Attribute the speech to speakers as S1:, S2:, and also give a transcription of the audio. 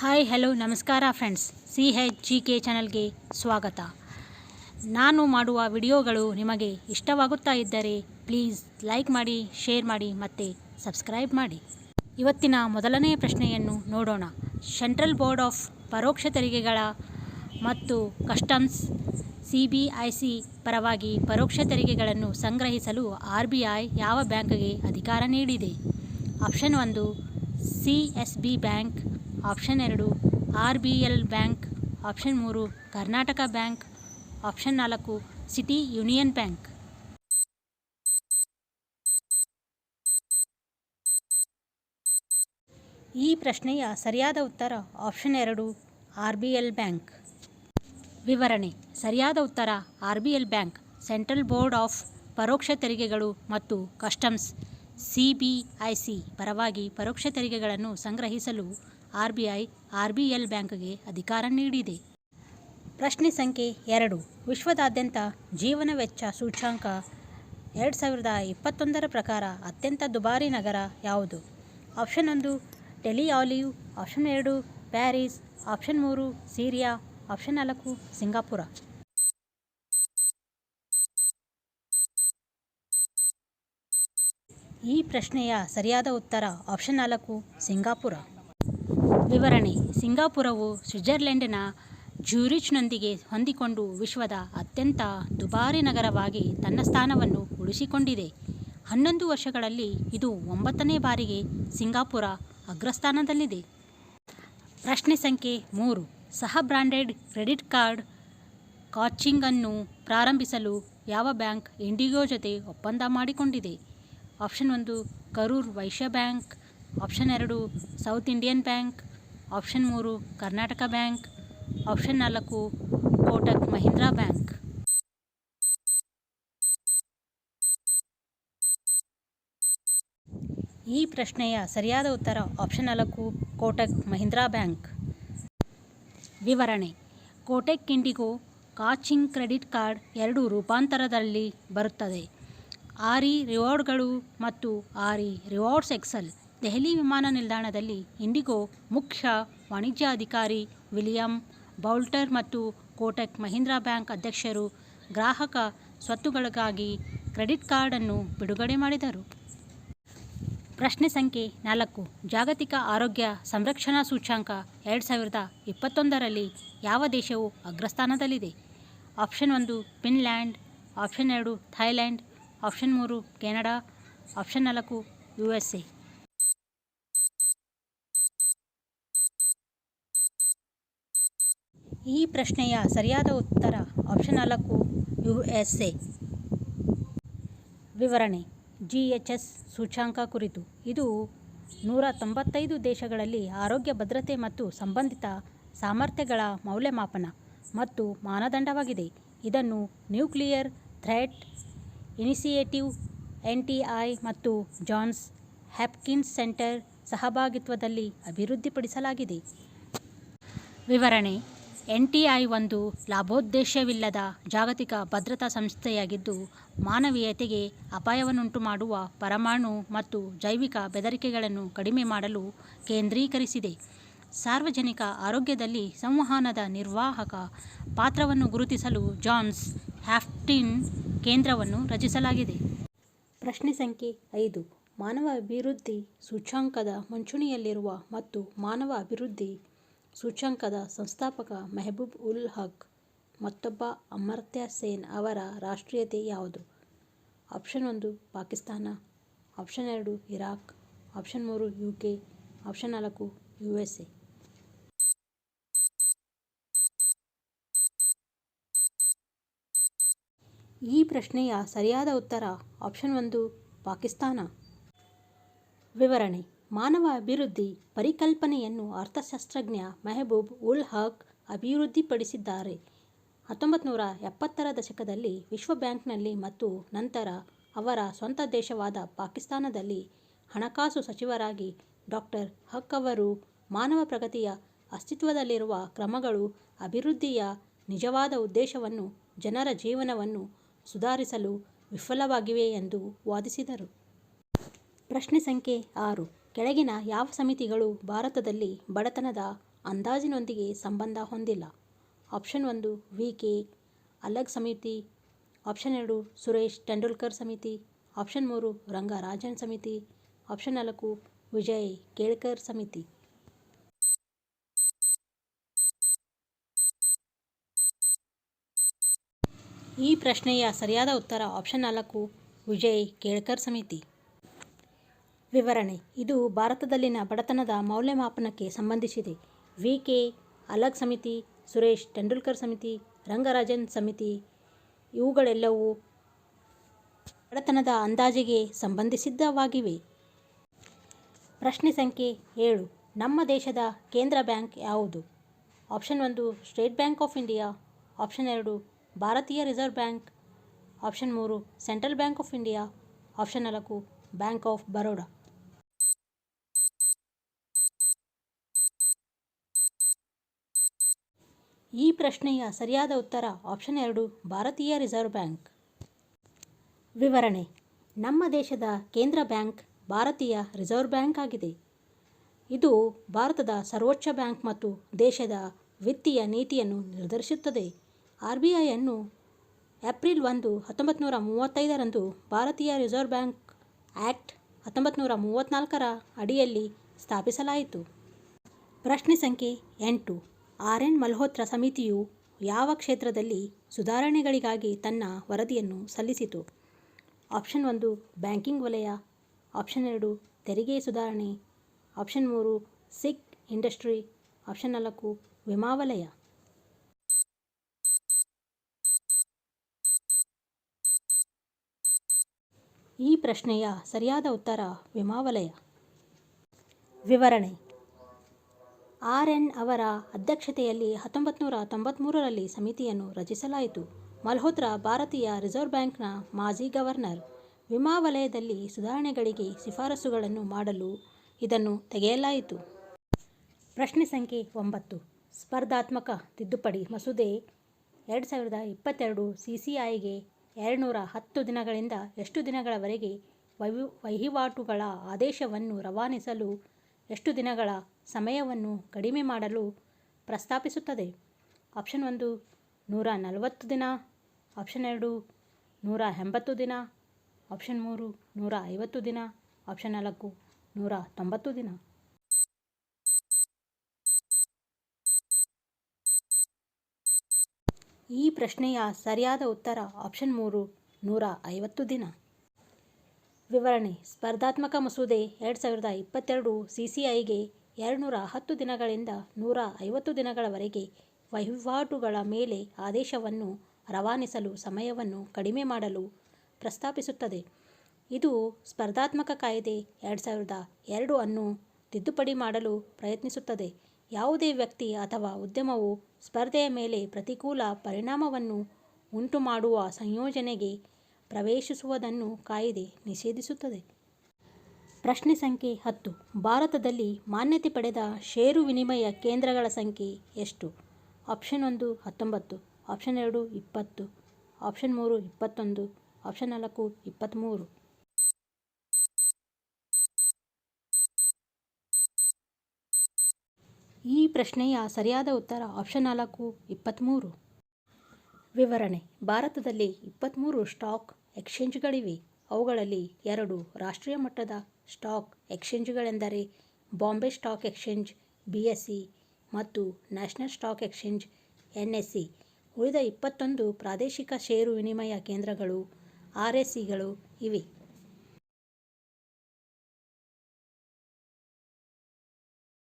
S1: Hi, hello, ನಮಸ್ಕಾರ friends. C H G K ಚಾನಲ್ಗೆ ಸ್ವಾಗತ. ನಾನು ಮಾಡುವ ವಿಡಿಯೋಗಳು ನಿಮಗೆ ಇಷ್ಟವಾಗುತ್ತಾ ಇದ್ದರೆ ಪ್ಲೀಸ್ ಲೈಕ್ ಮಾಡಿ, ಶೇರ್ ಮಾಡಿ ಮತ್ತು ಸಬ್ಸ್ಕ್ರೈಬ್ ಮಾಡಿ. ಇವತ್ತಿನ ಮೊದಲನೇ ಪ್ರಶ್ನೆಯನ್ನು ನೋಡೋಣ. ಸೆಂಟ್ರಲ್ ಬೋರ್ಡ್ ಆಫ್ ಪರೋಕ್ಷ ತೆರಿಗೆಗಳ ಮತ್ತು customs C B I C ಪರವಾಗಿ ಪರೋಕ್ಷ ತೆರಿಗೆಗಳನ್ನು ಸಂಗ್ರಹಿಸಲು ಆರ್ ಬಿ ಐ ಯಾವ ಬ್ಯಾಂಕ್ಗೆ ಅಧಿಕಾರ ನೀಡಿದೆ? ಆಪ್ಷನ್ ಒಂದು, C S B bank option ಎರಡು R B L bank, option ಮೂರು, ಕರ್ನಾಟಕ ಬ್ಯಾಂಕ್, ಆಪ್ಷನ್ ನಾಲ್ಕು, ಸಿಟಿ ಯೂನಿಯನ್ ಬ್ಯಾಂಕ್. ಈ ಪ್ರಶ್ನೆಯ ಸರಿಯಾದ ಉತ್ತರ ಆಪ್ಷನ್ ಎರಡು ಆರ್ ಬಿ ಎಲ್ ಬ್ಯಾಂಕ್. ವಿವರಣೆ, ಸರಿಯಾದ ಉತ್ತರ R B L bank, central board of ಪರೋಕ್ಷ ತೆರಿಗೆಗಳು ಮತ್ತು customs C B I C ಪರವಾಗಿ ಪರೋಕ್ಷ ತೆರಿಗೆಗಳನ್ನು ಸಂಗ್ರಹಿಸಲು ಆರ್ ಆರ್ಬಿಎಲ್ ಬ್ಯಾಂಕ್ಗೆ ಅಧಿಕಾರ ನೀಡಿದೆ. ಪ್ರಶ್ನೆ ಸಂಖ್ಯೆ ಎರಡು. ವಿಶ್ವದಾದ್ಯಂತ ಜೀವನ ವೆಚ್ಚ ಸೂಚ್ಯಾಂಕ ಎರಡು ಸಾವಿರದ ಇಪ್ಪತ್ತೊಂದರ ಪ್ರಕಾರ ಅತ್ಯಂತ ದುಬಾರಿ ನಗರ ಯಾವುದು? ಆಪ್ಷನ್ ಒಂದು ಡೆಲಿ ಆಲಿವ್. ಆಪ್ಷನ್ ಎರಡು, ಪ್ಯಾರಿಸ್. ಆಪ್ಷನ್ ಮೂರು, ಸಿರಿಯಾ. ಆಪ್ಷನ್ ನಾಲ್ಕು, ಸಿಂಗಾಪುರ. ಈ ಪ್ರಶ್ನೆಯ ಸರಿಯಾದ ಉತ್ತರ ಆಪ್ಷನ್ ನಾಲ್ಕು, ಸಿಂಗಾಪುರ. ವಿವರಣೆ. ಸಿಂಗಾಪುರವು ಸ್ವಿಟ್ಜರ್ಲೆಂಡ್ನ ಜ್ಯೂರಿಚ್ನೊಂದಿಗೆ ಹೊಂದಿಕೊಂಡು ವಿಶ್ವದ ಅತ್ಯಂತ ದುಬಾರಿ ನಗರವಾಗಿ ತನ್ನ ಸ್ಥಾನವನ್ನು ಉಳಿಸಿಕೊಂಡಿದೆ. ಹನ್ನೊಂದು ವರ್ಷಗಳಲ್ಲಿ ಇದು ಒಂಬತ್ತನೇ ಬಾರಿಗೆ ಸಿಂಗಾಪುರ ಅಗ್ರಸ್ಥಾನದಲ್ಲಿದೆ. ಪ್ರಶ್ನೆ ಸಂಖ್ಯೆ ಮೂರು. ಸಹ ಬ್ರಾಂಡೆಡ್ ಕ್ರೆಡಿಟ್ ಕಾರ್ಡ್ ಕಾಚಿಂಗನ್ನು ಪ್ರಾರಂಭಿಸಲು ಯಾವ ಬ್ಯಾಂಕ್ ಇಂಡಿಗೋ ಜೊತೆ ಒಪ್ಪಂದ ಮಾಡಿಕೊಂಡಿದೆ? ಆಪ್ಷನ್ ಒಂದು, ಕರೂರ್ ವೈಶ್ಯ ಬ್ಯಾಂಕ್. ಆಪ್ಷನ್ ಎರಡು, ಸೌತ್ ಇಂಡಿಯನ್ ಬ್ಯಾಂಕ್. ಆಪ್ಷನ್ ಮೂರು, ಕರ್ನಾಟಕ ಬ್ಯಾಂಕ್. ಆಪ್ಷನ್ ನಾಲ್ಕು, ಕೋಟಕ್ ಮಹೀಂದ್ರಾ ಬ್ಯಾಂಕ್. ಈ ಪ್ರಶ್ನೆಯ ಸರಿಯಾದ ಉತ್ತರ ಆಪ್ಷನ್ ನಾಲ್ಕು, ಕೋಟಕ್ ಮಹೀಂದ್ರಾ ಬ್ಯಾಂಕ್. ವಿವರಣೆ, Kotak IndiGo kaching credit card ಎರಡು ರೂಪಾಂತರದಲ್ಲಿ ಬರುತ್ತದೆ. ಆರಿ ರಿವಾರ್ಡ್ಗಳು ಮತ್ತು ಆರಿ ರಿವಾರ್ಡ್ಸ್ ಎಕ್ಸೆಲ್. ದೆಹಲಿ ವಿಮಾನ ನಿಲ್ದಾಣದಲ್ಲಿ ಇಂಡಿಗೋ ಮುಖ್ಯ ವಾಣಿಜ್ಯ ಅಧಿಕಾರಿ ವಿಲಿಯಂ ಬೌಲ್ಟರ್ ಮತ್ತು ಕೋಟಕ್ ಮಹೀಂದ್ರಾ ಬ್ಯಾಂಕ್ ಅಧ್ಯಕ್ಷರು ಗ್ರಾಹಕ ಸ್ವತ್ತುಗಳಿಗಾಗಿ ಕ್ರೆಡಿಟ್ ಕಾರ್ಡನ್ನು ಬಿಡುಗಡೆ ಮಾಡಿದರು. ಪ್ರಶ್ನೆ ಸಂಖ್ಯೆ ನಾಲ್ಕು. ಜಾಗತಿಕ ಆರೋಗ್ಯ ಸಂರಕ್ಷಣಾ ಸೂಚ್ಯಂಕ ಎರಡು ಸಾವಿರದ ಇಪ್ಪತ್ತೊಂದರಲ್ಲಿ ಯಾವ ದೇಶವು ಅಗ್ರಸ್ಥಾನದಲ್ಲಿದೆ? ಆಪ್ಷನ್ ಒಂದು ಫಿನ್ಲ್ಯಾಂಡ್, ಆಪ್ಷನ್ ಎರಡು ಥೈಲ್ಯಾಂಡ್ ಆಪ್ಷನ್ ಮೂರು ಕೆನಡಾ, ಆಪ್ಷನ್ ನಾಲ್ಕು ಯು ಎಸ್ ಎ. ಈ ಪ್ರಶ್ನೆಯ ಸರಿಯಾದ ಉತ್ತರ ಆಪ್ಷನ್ ನಾಲ್ಕು ಯು ಎಸ್ ಎ ವಿವರಣೆ ಜಿ ಎಚ್ ಎಸ್ ಸೂಚ್ಯಾಂಕ ಕುರಿತು. ಇದು ನೂರ ತೊಂಬತ್ತೈದು ದೇಶಗಳಲ್ಲಿ ಆರೋಗ್ಯ ಭದ್ರತೆ ಮತ್ತು ಸಂಬಂಧಿತ ಸಾಮರ್ಥ್ಯಗಳ ಮೌಲ್ಯಮಾಪನ ಮತ್ತು ಮಾನದಂಡವಾಗಿದೆ. ಇದನ್ನು nuclear threat initiative N T I ಮತ್ತು ಜಾನ್ಸ್ ಹ್ಯಾಪ್ಕಿನ್ಸ್ ಸೆಂಟರ್ ಸಹಭಾಗಿತ್ವದಲ್ಲಿ ಅಭಿವೃದ್ಧಿಪಡಿಸಲಾಗಿದೆ. ವಿವರಣೆ ಎನ್ ಟಿ ಐ ಒಂದು ಲಾಭೋದ್ದೇಶವಿಲ್ಲದ ಜಾಗತಿಕ ಭದ್ರತಾ ಸಂಸ್ಥೆಯಾಗಿದ್ದು, ಮಾನವೀಯತೆಗೆ ಅಪಾಯವನ್ನುಂಟು ಮಾಡುವ ಪರಮಾಣು ಮತ್ತು ಜೈವಿಕ ಬೆದರಿಕೆಗಳನ್ನು ಕಡಿಮೆ ಮಾಡಲು ಕೇಂದ್ರೀಕರಿಸಿದೆ. ಸಾರ್ವಜನಿಕ ಆರೋಗ್ಯದಲ್ಲಿ ಸಂವಹನದ ನಿರ್ವಾಹಕ ಪಾತ್ರವನ್ನು ಗುರುತಿಸಲು ಜಾನ್ಸ್ ಹ್ಯಾಫ್ಟಿನ್ ಕೇಂದ್ರವನ್ನು ರಚಿಸಲಾಗಿದೆ. ಪ್ರಶ್ನೆ ಸಂಖ್ಯೆ ಐದು. ಮಾನವ ಅಭಿವೃದ್ಧಿ ಸೂಚ್ಯಂಕದ ಮುಂಚೂಣಿಯಲ್ಲಿರುವ ಮತ್ತು ಮಾನವ ಅಭಿವೃದ್ಧಿ ಸೂಚ್ಯಂಕದ ಸಂಸ್ಥಾಪಕ ಮೆಹಬೂಬ್ ಉಲ್ ಹಕ್, ಮತ್ತೊಬ್ಬ ಅಮರ್ತ್ಯ ಸೇನ್ ಅವರ ರಾಷ್ಟ್ರೀಯತೆ ಯಾವುದು? ಆಪ್ಷನ್ ಒಂದು, ಪಾಕಿಸ್ತಾನ. ಆಪ್ಷನ್ ಎರಡು, ಇರಾಕ್. ಆಪ್ಷನ್ ಮೂರು ಯು ಕೆ ಆಪ್ಷನ್ ನಾಲ್ಕು ಯು ಎಸ್ ಎ ಈ ಪ್ರಶ್ನೆಯ ಸರಿಯಾದ ಉತ್ತರ ಆಪ್ಷನ್ ಒಂದು, ಪಾಕಿಸ್ತಾನ. ವಿವರಣೆ. ಮಾನವ ಅಭಿವೃದ್ಧಿ ಪರಿಕಲ್ಪನೆಯನ್ನು ಅರ್ಥಶಾಸ್ತ್ರಜ್ಞ ಮೆಹಬೂಬ್ ಉಲ್ ಹಕ್ ಅಭಿವೃದ್ಧಿಪಡಿಸಿದ್ದಾರೆ. ಹತ್ತೊಂಬತ್ತು ನೂರ ಎಪ್ಪತ್ತರ ದಶಕದಲ್ಲಿ ವಿಶ್ವ ಬ್ಯಾಂಕ್ನಲ್ಲಿ ಮತ್ತು ನಂತರ ಅವರ ಸ್ವಂತ ದೇಶವಾದ ಪಾಕಿಸ್ತಾನದಲ್ಲಿ ಹಣಕಾಸು ಸಚಿವರಾಗಿ ಡಾಕ್ಟರ್ ಹಕ್ ಅವರು ಮಾನವ ಪ್ರಗತಿಯ ಅಸ್ತಿತ್ವದಲ್ಲಿರುವ ಕ್ರಮಗಳು ಅಭಿವೃದ್ಧಿಯ ನಿಜವಾದ ಉದ್ದೇಶವನ್ನು ಜನರ ಜೀವನವನ್ನು ಸುಧಾರಿಸಲು ವಿಫಲವಾಗಿವೆ ಎಂದು ವಾದಿಸಿದರು. ಪ್ರಶ್ನೆ ಸಂಖ್ಯೆ ಆರು. ಕೆಳಗಿನ ಯಾವ ಸಮಿತಿಗಳು ಭಾರತದಲ್ಲಿ ಬಡತನದ ಅಂದಾಜಿನೊಂದಿಗೆ ಸಂಬಂಧ ಹೊಂದಿಲ್ಲ? ಆಪ್ಷನ್ ಒಂದು, ವಿ ಕೆ ಅಲಗ್ ಸಮಿತಿ. ಆಪ್ಷನ್ ಎರಡು, ಸುರೇಶ್ ತೆಂಡೂಲ್ಕರ್ ಸಮಿತಿ. ಆಪ್ಷನ್ ಮೂರು, ರಂಗರಾಜನ್ ಸಮಿತಿ. ಆಪ್ಷನ್ ನಾಲ್ಕು, ವಿಜಯ್ ಕೇಳ್ಕರ್ ಸಮಿತಿ. ಈ ಪ್ರಶ್ನೆಯ ಸರಿಯಾದ ಉತ್ತರ ಆಪ್ಷನ್ ನಾಲ್ಕು, ವಿಜಯ್ ಕೇಳ್ಕರ್ ಸಮಿತಿ. ವಿವರಣೆ. ಇದು ಭಾರತದಲ್ಲಿನ ಬಡತನದ ಮೌಲ್ಯಮಾಪನಕ್ಕೆ ಸಂಬಂಧಿಸಿದೆ. ವಿ ಕೆ ಅಲಗ್ ಸಮಿತಿ, ಸುರೇಶ್ ತೆಂಡೂಲ್ಕರ್ ಸಮಿತಿ, ರಂಗರಾಜನ್ ಸಮಿತಿ ಇವುಗಳೆಲ್ಲವೂ ಬಡತನದ ಅಂದಾಜಿಗೆ ಸಂಬಂಧಿಸಿದ್ದವಾಗಿವೆ. ಪ್ರಶ್ನೆ ಸಂಖ್ಯೆ ಏಳು. ನಮ್ಮ ದೇಶದ ಕೇಂದ್ರ ಬ್ಯಾಂಕ್ ಯಾವುದು? ಆಪ್ಷನ್ ಒಂದು, state bank of India. Option ಎರಡು, ಭಾರತೀಯ ರಿಸರ್ವ್ ಬ್ಯಾಂಕ್. ಆಪ್ಷನ್ ಮೂರು, central bank of India. Option ನಾಲ್ಕು, ಬ್ಯಾಂಕ್ ಆಫ್ ಬರೋಡಾ. ಈ ಪ್ರಶ್ನೆಯ ಸರಿಯಾದ ಉತ್ತರ ಆಪ್ಷನ್ ಎರಡು, ಭಾರತೀಯ ರಿಸರ್ವ್ ಬ್ಯಾಂಕ್ ವಿವರಣೆ. ನಮ್ಮ ದೇಶದ ಕೇಂದ್ರ ಬ್ಯಾಂಕ್ ಭಾರತೀಯ ರಿಸರ್ವ್ ಬ್ಯಾಂಕ್ ಆಗಿದೆ. ಇದು ಭಾರತದ ಸರ್ವೋಚ್ಚ ಬ್ಯಾಂಕ್ ಮತ್ತು ದೇಶದ ವಿತ್ತೀಯ ನೀತಿಯನ್ನು ನಿರ್ಧರಿಸುತ್ತದೆ. ಆರ್ ಬಿ ಐಯನ್ನು ಏಪ್ರಿಲ್ ಒಂದು ಹತ್ತೊಂಬತ್ತು ನೂರ ಮೂವತ್ತೈದರಂದು ಭಾರತೀಯ ರಿಸರ್ವ್ ಬ್ಯಾಂಕ್ ಆ್ಯಕ್ಟ್ ಹತ್ತೊಂಬತ್ತು ನೂರ ಮೂವತ್ತ್ನಾಲ್ಕರ ಅಡಿಯಲ್ಲಿ ಸ್ಥಾಪಿಸಲಾಯಿತು. ಪ್ರಶ್ನೆ ಸಂಖ್ಯೆ ಎಂಟು. ಆರ್ ಎನ್ ಮಲ್ಹೋತ್ರಾ ಸಮಿತಿಯು ಯಾವ ಕ್ಷೇತ್ರದಲ್ಲಿ ಸುಧಾರಣೆಗಳಿಗಾಗಿ ತನ್ನ ವರದಿಯನ್ನು ಸಲ್ಲಿಸಿತು? ಆಪ್ಷನ್ ಒಂದು, ಬ್ಯಾಂಕಿಂಗ್ ವಲಯ. ಆಪ್ಷನ್ ಎರಡು, ತೆರಿಗೆ ಸುಧಾರಣೆ. ಆಪ್ಷನ್ ಮೂರು ಸಿಕ್ ಇಂಡಸ್ಟ್ರಿ. ಆಪ್ಷನ್ ನಾಲ್ಕು, ವಿಮಾ ವಲಯ. ಈ ಪ್ರಶ್ನೆಯ ಸರಿಯಾದ ಉತ್ತರ ವಿಮಾ ವಲಯ. ವಿವರಣೆ ಆರ್ ಎನ್ ಅವರ ಅಧ್ಯಕ್ಷತೆಯಲ್ಲಿ ಹತ್ತೊಂಬತ್ತು ನೂರ ಸಮಿತಿಯನ್ನು ರಚಿಸಲಾಯಿತು. ಮಲ್ಹೋತ್ರಾ ಭಾರತೀಯ ರಿಸರ್ವ್ ಬ್ಯಾಂಕ್ನ ಮಾಜಿ ಗವರ್ನರ್. ವಿಮಾ ವಲಯದಲ್ಲಿ ಸುಧಾರಣೆಗಳಿಗೆ ಶಿಫಾರಸುಗಳನ್ನು ಮಾಡಲು ಇದನ್ನು ತೆಗೆಯಲಾಯಿತು. ಪ್ರಶ್ನೆ ಸಂಖ್ಯೆ ಒಂಬತ್ತು. ಸ್ಪರ್ಧಾತ್ಮಕ ತಿದ್ದುಪಡಿ ಮಸೂದೆ ಎರಡು ಸಾವಿರದ ಇಪ್ಪತ್ತೆರಡು ಸಿ ಸಿ ಐಗೆ ಎರಡುನೂರ ಹತ್ತು ದಿನಗಳಿಂದ ಎಷ್ಟು ದಿನಗಳವರೆಗೆ ವಹಿ ವಹಿವಾಟುಗಳ ಆದೇಶವನ್ನು ರವಾನಿಸಲು ಎಷ್ಟು ದಿನಗಳ ಸಮಯವನ್ನು ಕಡಿಮೆ ಮಾಡಲು ಪ್ರಸ್ತಾಪಿಸುತ್ತದೆ? ಆಪ್ಷನ್ ಒಂದು, ನೂರ ನಲವತ್ತು ದಿನ. ಆಪ್ಷನ್ ಎರಡು, ನೂರ ಎಂಬತ್ತು ದಿನ. ಆಪ್ಷನ್ ಮೂರು, ನೂರ ಐವತ್ತು ದಿನ. ಆಪ್ಷನ್ ನಾಲ್ಕು, ನೂರ ತೊಂಬತ್ತು ದಿನ. ಈ ಪ್ರಶ್ನೆಯ ಸರಿಯಾದ ಉತ್ತರ ಆಪ್ಷನ್ ಮೂರು, ನೂರ ಐವತ್ತು ದಿನ. ವಿವರಣೆ. ಸ್ಪರ್ಧಾತ್ಮಕ ಮಸೂದೆ ಎರಡು ಸಾವಿರದ ಇಪ್ಪತ್ತೆರಡು ಸಿಸಿಐಗೆ ಎರಡುನೂರ ಹತ್ತು ದಿನಗಳಿಂದ ನೂರ ಐವತ್ತು ದಿನಗಳವರೆಗೆ ವಹಿವಾಟುಗಳ ಮೇಲೆ ಆದೇಶವನ್ನು ರವಾನಿಸಲು ಸಮಯವನ್ನು ಕಡಿಮೆ ಮಾಡಲು ಪ್ರಸ್ತಾಪಿಸುತ್ತದೆ. ಇದು ಸ್ಪರ್ಧಾತ್ಮಕ ಕಾಯ್ದೆ ಎರಡು ಸಾವಿರದ ಎರಡು ಅನ್ನು ತಿದ್ದುಪಡಿ ಮಾಡಲು ಪ್ರಯತ್ನಿಸುತ್ತದೆ. ಯಾವುದೇ ವ್ಯಕ್ತಿ ಅಥವಾ ಉದ್ಯಮವು ಸ್ಪರ್ಧೆಯ ಮೇಲೆ ಪ್ರತಿಕೂಲ ಪರಿಣಾಮವನ್ನು ಉಂಟುಮಾಡುವ ಸಂಯೋಜನೆಗೆ ಪ್ರವೇಶಿಸುವುದನ್ನು ಕಾಯಿದೆ ನಿಷೇಧಿಸುತ್ತದೆ. ಪ್ರಶ್ನೆ ಸಂಖ್ಯೆ ಹತ್ತು. ಭಾರತದಲ್ಲಿ ಮಾನ್ಯತೆ ಪಡೆದ ಷೇರು ವಿನಿಮಯ ಕೇಂದ್ರಗಳ ಸಂಖ್ಯೆ ಎಷ್ಟು? ಆಪ್ಷನ್ ಒಂದು ಹತ್ತೊಂಬತ್ತು, ಆಪ್ಷನ್ ಎರಡು ಇಪ್ಪತ್ತು, ಆಪ್ಷನ್ ಮೂರು ಇಪ್ಪತ್ತೊಂದು, ಆಪ್ಷನ್ ನಾಲ್ಕು ಇಪ್ಪತ್ತ್ಮೂರು ಈ ಪ್ರಶ್ನೆಯ ಸರಿಯಾದ ಉತ್ತರ ಆಪ್ಷನ್ ನಾಲ್ಕು ಇಪ್ಪತ್ತ್ಮೂರು ವಿವರಣೆ. ಭಾರತದಲ್ಲಿ ಇಪ್ಪತ್ತ್ಮೂರು ಸ್ಟಾಕ್ ಎಕ್ಸ್ಚೇಂಜ್ಗಳಿವೆ. ಅವುಗಳಲ್ಲಿ ಎರಡು ರಾಷ್ಟ್ರೀಯ ಮಟ್ಟದ stock ಎಕ್ಸ್ಚೇಂಜ್ಗಳೆಂದರೆ Bombay stock exchange, B S C ಮತ್ತು national stock exchange, N S C ಉಳಿದ ಇಪ್ಪತ್ತೊಂದು ಪ್ರಾದೇಶಿಕ ಷೇರು ವಿನಿಮಯ ಕೇಂದ್ರಗಳು, ಆರ್ ಎಸ್ ಸಿಗಳು ಇವೆ.